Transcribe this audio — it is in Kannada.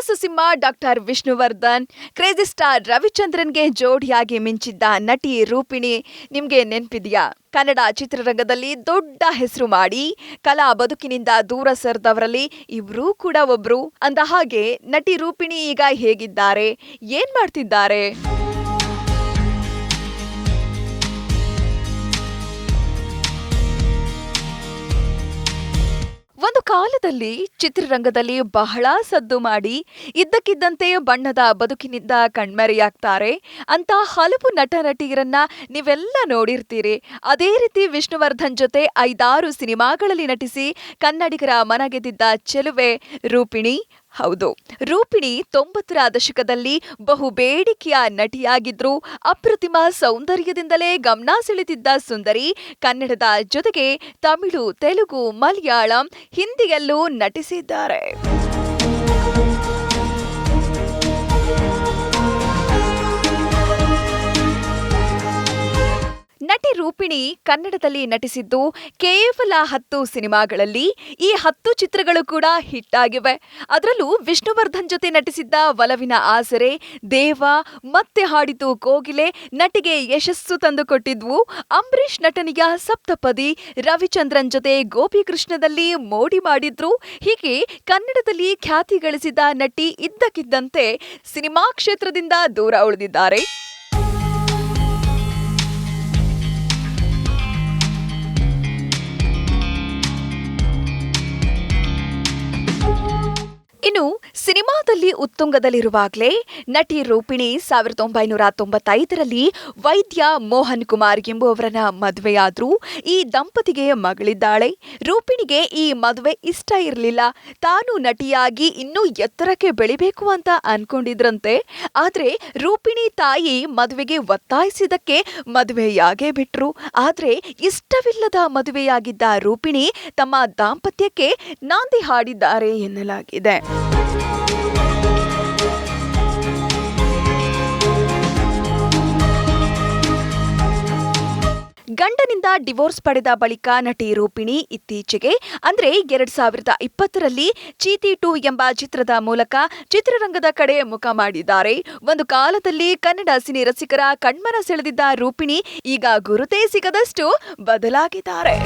ಸಿಂಹ ಡಾಕ್ಟರ್ ವಿಷ್ಣುವರ್ಧನ್, ಕ್ರೇಜಿ ಸ್ಟಾರ್ ರವಿಚಂದ್ರನ್ಗೆ ಜೋಡಿಯಾಗಿ ಮಿಂಚಿದ್ದ ನಟಿ ರೂಪಿಣಿ, ನಿಮ್ಗೆ ನೆನಪಿದೆಯಾ? ಕನ್ನಡ ಚಿತ್ರರಂಗದಲ್ಲಿ ದೊಡ್ಡ ಹೆಸರು ಮಾಡಿ, ಕಲಾ ಬದುಕಿನಿಂದ ದೂರ ಸರಿದವರಲ್ಲಿ ಇವ್ರೂ ಕೂಡ ಒಬ್ರು. ಅಂದ ಹಾಗೆ ನಟಿ ರೂಪಿಣಿ ಈಗ ಹೇಗಿದ್ದಾರೆ? ಏನ್ ಮಾಡ್ತಿದ್ದಾರೆ? ಕಾಲದಲ್ಲಿ ಚಿತ್ರರಂಗದಲ್ಲಿ ಬಹಳ ಸದ್ದು ಮಾಡಿ ಇದ್ದಕ್ಕಿದ್ದಂತೆ ಬಣ್ಣದ ಬದುಕಿನಿಂದ ಕಣ್ಮರೆಯಾಗ್ತಾರೆ. ಅಂತ ಹಲವು ನಟ ನಟಿಯರನ್ನ ನೀವೆಲ್ಲ ನೋಡಿರ್ತೀರಿ. ಅದೇ ರೀತಿ ವಿಷ್ಣುವರ್ಧನ್ ಜೊತೆ ಐದಾರು ಸಿನಿಮಾಗಳಲ್ಲಿ ನಟಿಸಿ ಕನ್ನಡಿಗರ ಮನಗೆದ್ದಿದ್ದ ಚೆಲುವೆ ರೂಪಿಣಿ ಹೌದು. ರೂಪಿಣಿ ತೊಂಬತ್ತರ ದಶಕದಲ್ಲಿ ಬಹು ಬೇಡಿಕೆಯ ನಟಿಯಾಗಿದ್ರು ಅಪ್ರತಿಮ ಸೌಂದರ್ಯದಿಂದಲೇ ಗಮನ ಸೆಳೆದಿದ್ದ ಸುಂದರಿ, ಕನ್ನಡದ ಜೊತೆಗೆ ತಮಿಳು, ತೆಲುಗು, ಮಲಯಾಳಂ ಹಿಂದಿಯಲ್ಲೂ ನಟಿಸಿದ್ದಾರೆ. ನಟಿ ರೂಪಿಣಿ ಕನ್ನಡದಲ್ಲಿ ನಟಿಸಿದ್ದು ಕೇವಲ ಹತ್ತು ಸಿನಿಮಾಗಳಲ್ಲಿ ಈ ಹತ್ತು ಚಿತ್ರಗಳು ಕೂಡ ಹಿಟ್ ಆಗಿವೆ ಅದರಲ್ಲೂ ವಿಷ್ಣುವರ್ಧನ್ ಜೊತೆ ನಟಿಸಿದ್ದ ಒಲವಿನ ಆಸರೆ, ದೇವ, ಮತ್ತೆ ಹಾಡಿತು ಕೋಗಿಲೆ ನಟಿಗೆ ಯಶಸ್ಸು ತಂದುಕೊಟ್ಟಿದ್ವು. ಅಂಬರೀಷ್ ನಟನೆಯ ಸಪ್ತಪದಿ ರವಿಚಂದ್ರನ್ ಜೊತೆ ಗೋಪಿಕೃಷ್ಣದಲ್ಲಿ ಮೋಡಿ ಮಾಡಿದ್ರು. ಹೀಗೆ ಕನ್ನಡದಲ್ಲಿ ಖ್ಯಾತಿ ಗಳಿಸಿದ ನಟಿ ಇದ್ದಕ್ಕಿದ್ದಂತೆ ಸಿನಿಮಾ ಕ್ಷೇತ್ರದಿಂದ ದೂರ ಉಳಿದಿದ್ದಾರೆ. ಸಿನಿಮಾದಲ್ಲಿ ಉತ್ತುಂಗದಲ್ಲಿರುವಾಗಲೇ ನಟಿ ರೂಪಿಣಿ ಸಾವಿರದ ಒಂಬೈನೂರ ತೊಂಬತ್ತೈದರಲ್ಲಿ ವೈದ್ಯ ಮೋಹನ್ ಕುಮಾರ್ ಎಂಬುವವರನ್ನ ಮದುವೆಯಾದ್ರು. ಈ ದಂಪತಿಗೆ ಮಗಳಿದ್ದಾಳೆ. ರೂಪಿಣಿಗೆ ಈ ಮದುವೆ ಇಷ್ಟ ಇರಲಿಲ್ಲ. ತಾನು ನಟಿಯಾಗಿ ಇನ್ನೂ ಎತ್ತರಕ್ಕೆ ಬೆಳಿಬೇಕು ಅಂತ ಅನ್ಕೊಂಡಿದ್ರಂತೆ. ಆದ್ರೆ ರೂಪಿಣಿ ತಾಯಿ ಮದುವೆಗೆ ಒತ್ತಾಯಿಸಿದಕ್ಕೆ ಮದುವೆಯಾಗೇ ಬಿಟ್ರು. ಆದ್ರೆ ಇಷ್ಟವಿಲ್ಲದ ಮದುವೆಯಾಗಿದ್ದ ರೂಪಿಣಿ ತಮ್ಮ ದಾಂಪತ್ಯಕ್ಕೆ ನಾಂದಿ ಹಾಡಿದ್ದಾರೆ ಎನ್ನಲಾಗಿದೆ. ಗಂಡನಿಂದ ಡಿವೋರ್ಸ್ ಪಡೆದ ಬಳಿಕ ನಟಿ ರೂಪಿಣಿ ಇತ್ತೀಚೆಗೆ, ಅಂದರೆ ಎರಡ್ ಸಾವಿರದ ಇಪ್ಪತ್ತರಲ್ಲಿ ಚೀತಿ ಟು ಎಂಬ ಚಿತ್ರದ ಮೂಲಕ ಚಿತ್ರರಂಗದ ಕಡೆ ಮುಖ ಮಾಡಿದ್ದಾರೆ. ಒಂದು ಕಾಲದಲ್ಲಿ ಕನ್ನಡ ಸಿನಿ ರಸಿಕರ ಕಣ್ಮನ ಸೆಳೆದಿದ್ದ ರೂಪಿಣಿ ಈಗ ಗುರುತೇ ಸಿಗದಷ್ಟು ಬದಲಾಗಿದ್ದಾರೆ.